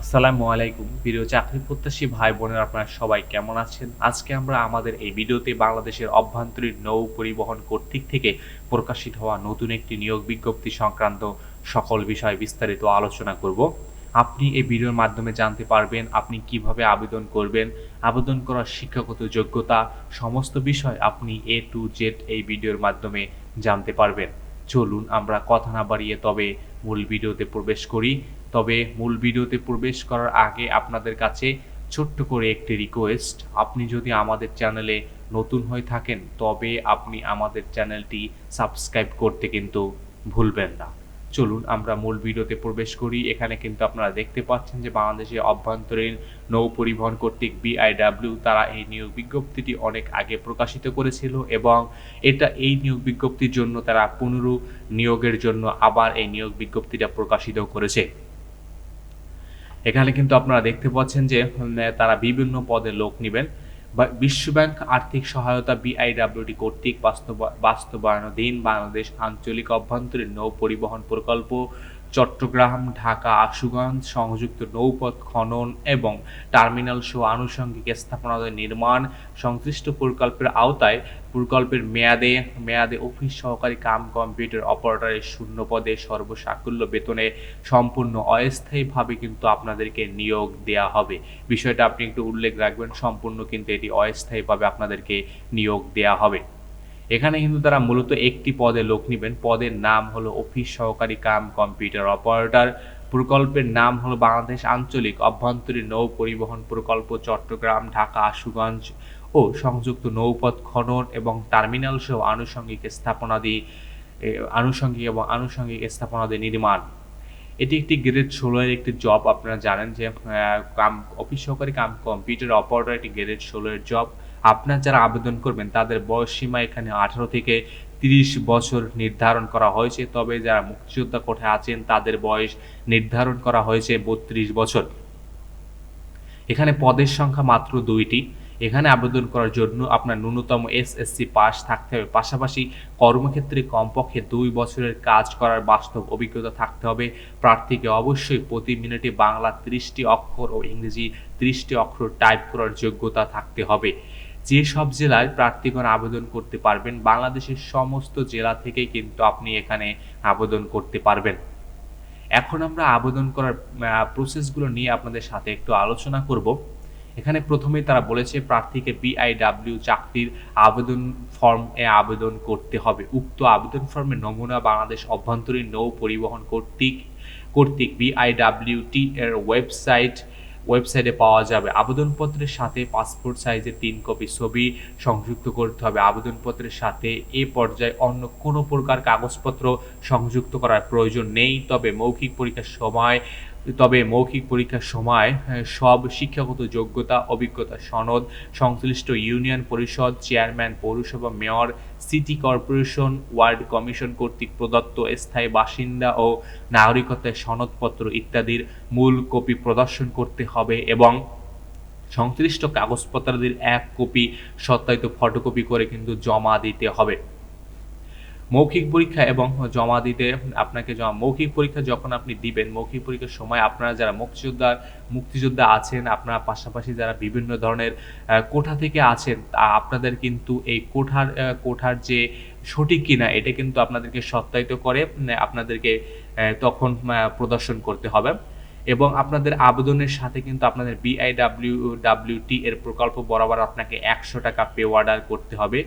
আসসালামু আলাইকুম, প্রিয় চাকরি প্রত্যাশী ভাই বোনেরা, আপনারা সবাই কেমন আছেন? আজকে আমরা আমাদের এই ভিডিওতে বাংলাদেশের অভ্যন্তরীণ নৌ পরিবহন কর্তৃক থেকে প্রকাশিত হওয়া নতুন একটি নিয়োগ বিজ্ঞপ্তি সংক্রান্ত সকল বিষয় বিস্তারিত আলোচনা করব। আপনি এই ভিডিওর মাধ্যমে জানতে পারবেন আপনি কীভাবে আবেদন করবেন, আবেদন করার শিক্ষাগত যোগ্যতা, সমস্ত বিষয় আপনি এ টু জেড এই ভিডিওর মাধ্যমে জানতে পারবেন। চলুন আমরা কথা না বাড়িয়ে তবে মূল ভিডিওতে প্রবেশ করি। তবে মূল ভিডিওতে প্রবেশ করার আগে আপনাদের কাছে ছোট্ট করে একটি রিকোয়েস্ট আপনি যদি আমাদের চ্যানেলে নতুন হয়ে থাকেন, তবে আপনি আমাদের চ্যানেলটি সাবস্ক্রাইব করতে কিন্তু ভুলবেন না। চলুন আমরা মূল ভিডিওতে প্রবেশ করি। এখানে কিন্তু আপনারা দেখতে পাচ্ছেন যে বাংলাদেশে অভ্যন্তরীণ নৌ পরিবহন কর্তৃক বিআইডাব্লিউ তারা এই নিয়োগ বিজ্ঞপ্তিটি অনেক আগে প্রকাশিত করেছিল এবং এটা এই নিয়োগ বিজ্ঞপ্তির জন্য তারা পুনরু নিয়োগের জন্য আবার এই নিয়োগ বিজ্ঞপ্তিটা প্রকাশিত করেছে। এখানে কিন্তু আপনারা দেখতে পাচ্ছেন যে তারা বিভিন্ন পদে লোক নেবেন। বিশ্বব্যাংক আর্থিক সহায়তা বিআইডাব্লিউটি কর্তৃক বাস্তব, বাস্তবায়নাধীন বাংলাদেশ আঞ্চলিক অভ্যন্তরীণ নৌ পরিবহন প্রকল্প চট্টগ্রাম, ঢাকা, আশুগঞ্জ সংযুক্ত নৌপথ খনন এবং টার্মিনাল সহ আনুষঙ্গিক স্থাপনাদের নির্মাণ সংশ্লিষ্ট প্রকল্পের আওতায় প্রকল্পের মেয়াদে মেয়াদে অফিস সহকারী কাম কম্পিউটার অপারেটরের শূন্য পদে সর্বসাকুল্য বেতনে সম্পূর্ণ অস্থায়ীভাবে কিন্তু আপনাদেরকে নিয়োগ দেয়া হবে। বিষয়টা আপনি একটু উল্লেখ রাখবেন, সম্পূর্ণ কিন্তু এটি অস্থায়ীভাবে আপনাদেরকে নিয়োগ দেয়া হবে। এখানে কিন্তু তারা মূলত একটি পদে লোক নেবেন। পদের নাম হলো অফিস সহকারী কাম কম্পিউটার অপারেটর। প্রকল্পের নাম হলো বাংলাদেশ আঞ্চলিক অভ্যন্তরীণ নৌ পরিবহন প্রকল্প, চট্টগ্রাম, ঢাকা, আশুগঞ্জ ও সংযুক্ত নৌপথ, খনন এবং টার্মিনাল সহ আনুষঙ্গিক স্থাপনাদি আনুষঙ্গিক এবং আনুষঙ্গিক স্থাপনাদি নির্মাণ। এটি একটি গ্রেড ষোলো এর একটি জব, আপনারা জানেন যে কাম, অফিস সহকারী কাম কম্পিউটার অপারেটর একটি গ্রেড ষোলো এর জব। আপনার যারা আবেদন করবেন, তাদের বয়স সীমা এখানে আঠারো থেকে তিরিশ বছর নির্ধারণ করা হয়েছে। তবে যারা মুক্তিযোদ্ধা কোঠায় আছেন, তাদের বয়স নির্ধারণ করা হয়েছে বত্রিশ বছর। এখানে পদের সংখ্যা মাত্র দুইটি। এখানে আবেদন করার জন্য আপনার ন্যূনতম এসএসসি পাস থাকতে হবে। পাশাপাশি কর্মক্ষেত্রে কমপক্ষে দুই বছরের কাজ করার বাস্তব অভিজ্ঞতা থাকতে হবে। প্রার্থীকে অবশ্যই প্রতি মিনিটে বাংলা ত্রিশটি অক্ষর ও ইংরেজি ত্রিশটি অক্ষর টাইপ করার যোগ্যতা থাকতে হবে। যে সব জেলায় প্রার্থীগণ আবেদন করতে পারবেন, বাংলাদেশের সমস্ত জেলা থেকেই কিন্তু আপনি এখানে আবেদন করতে পারবেন। এখন আমরা আবেদন করার প্রসেসগুলো নিয়ে আপনাদের সাথে একটু আলোচনা করব। এখানে প্রথমেই তারা বলেছে প্রার্থীকে বিআইডাব্লিউ চাকরির আবেদন ফর্ম এ আবেদন করতে হবে। উক্ত আবেদন ফর্মের নমুনা বাংলাদেশ অভ্যন্তরীণ নৌ পরিবহন কর্তৃক কর্তৃক বিআইডাব্লিউটি এর ওয়েবসাইট ওয়েবসাইটে পাওয়া যাবে। আবেদনপত্রের সাথে পাসপোর্ট সাইজের তিন কপি ছবি সংযুক্ত করতে হবে। আবেদনপত্রের সাথে এ পর্যায়ে অন্য কোনো প্রকার কাগজপত্র সংযুক্ত করার প্রয়োজন নেই। তবে মৌখিক পরীক্ষার সময় তবে মৌখিক পরীক্ষার সময় সব শিক্ষাগত যোগ্যতা, অভিজ্ঞতা সনদ, সংশ্লিষ্ট ইউনিয়ন পরিষদ, চেয়ারম্যান, পৌরসভা mayor, city corporation, ward commission কর্তৃক প্রদত্ত স্থায়ী বাসিন্দা ও নাগরিকত্বের সনদপত্র ইত্যাদির মূল কপি প্রদর্শন করতে হবে এবং সংশ্লিষ্ট কাগজপত্রাদির এক কপি সত্যায়িত ফটোকপি করে কিন্তু জমা দিতে হবে। মৌখিক পরীক্ষা এবং জমা দিতে আপনাকে জমা মৌখিক পরীক্ষা যখন আপনি দিবেন, মৌখিক পরীক্ষার সময় আপনারা যারা মুক্তিযোদ্ধা মুক্তিযোদ্ধা আছেন, আপনারা পাশাপাশি যারা বিভিন্ন ধরনের কোঠা থেকে আছেন আপনাদের কিন্তু এই কোঠার কোঠার যে সঠিক কিনা, এটা কিন্তু আপনাদেরকে সত্যায়িত করে আপনাদেরকে তখন প্রদর্শন করতে হবে। এবং আপনাদের আবেদনের সাথে কিন্তু আপনাদের বিআইডাব্লিউ ডাব্লিউটি এর প্রকল্প বরাবর আপনাকে একশো টাকা পে অর্ডার করতে হবে।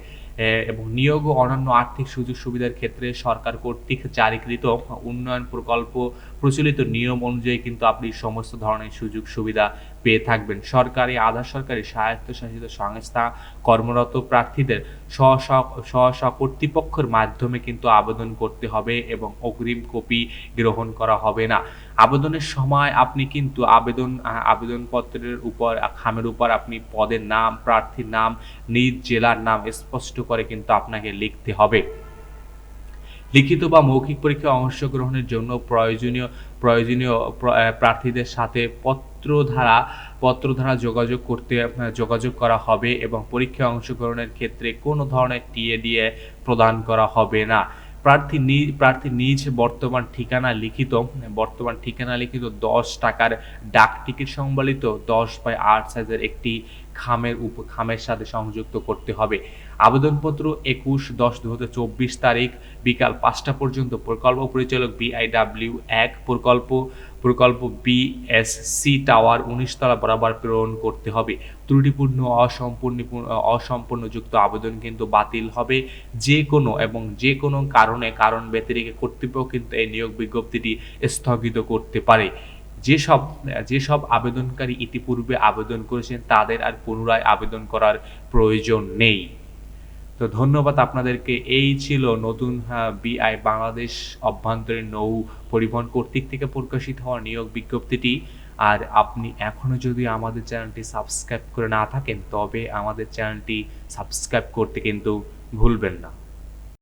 এবং নিয়োগ ও অন্যান্য আর্থিক সুযোগ সুবিধার ক্ষেত্রে সরকার কর্তৃক জারিকৃত উন্নয়ন প্রকল্প প্রচলিত নিয়ম অনুযায়ী কিন্তু আপনি সমস্ত ধরনের সুযোগ সুবিধা পেয়ে থাকবেন। সরকারি, আধা সরকারি স্বায়ত্তশাসিত সংস্থা, কর্মরত প্রার্থীদের স্ব স্ব- কর্তৃপক্ষের মাধ্যমে কিন্তু আবেদন করতে হবে এবং অগ্রিম কপি গ্রহণ করা হবে না। আবেদনের সময় আপনি কিন্তু আবেদন, আবেদনপত্রের উপর, খামের উপর আপনি পদের নাম, প্রার্থীর নাম, নিজ জেলার নাম স্পষ্ট করে কিন্তু আপনাকে লিখতে হবে। লিখিত বা মৌখিক পরীক্ষায় অংশগ্রহণের জন্য প্রয়োজনীয় প্রয়োজনীয় প্রার্থীদের সাথে পত্র ধারা পত্র ধারা যোগাযোগ করতে যোগাযোগ করা হবে এবং পরীক্ষায় অংশগ্রহণের ক্ষেত্রে কোনো ধরনের টিএ দিয়ে প্রদান করা হবে না। প্রার্থী নি- প্রার্থী নিজ বর্তমান ঠিকানা লিখিত, বর্তমান ঠিকানা লিখিত দশ টাকার ডাক টিকিট সংবলিত দশ বাই আট সাইজের একটি খামের উপ, খামের সাথে সংযুক্ত করতে হবে। আবেদনপত্র একুশ দশ দু চব্বিশ তারিখ বিকাল পাঁচটা পর্যন্ত প্রকল্প পরিচালক বিআইডাব্লিউ এক, প্রকল্প প্রকল্প বিএসসি টাওয়ার উনিশতলা বরাবর প্রেরণ করতে হবে। ত্রুটিপূর্ণ, অসম্পূর্ণ অসম্পূর্ণযুক্ত আবেদন কিন্তু বাতিল হবে। যে কোনো এবং যে কোনো কারণে, কারণ ব্যতিরেকে কর্তৃপক্ষ কিন্তু এই নিয়োগ বিজ্ঞপ্তিটি স্থগিত করতে পারে। যেসব যেসব আবেদনকারী ইতিপূর্বে আবেদন করেছেন তাদের আর পুনরায় আবেদন করার প্রয়োজন নেই। তো ধন্যবাদ আপনাদেরকে। এই ছিল নতুন বিআই বাংলাদেশ অভ্যন্তরীণ নৌ পরিবহন কর্তৃক থেকে প্রকাশিত হওয়া নিয়োগ বিজ্ঞপ্তিটি। আর আপনি এখনও যদি আমাদের চ্যানেলটি সাবস্ক্রাইব করে না থাকেন, তবে আমাদের চ্যানেলটি সাবস্ক্রাইব করতে কিন্তু ভুলবেন না।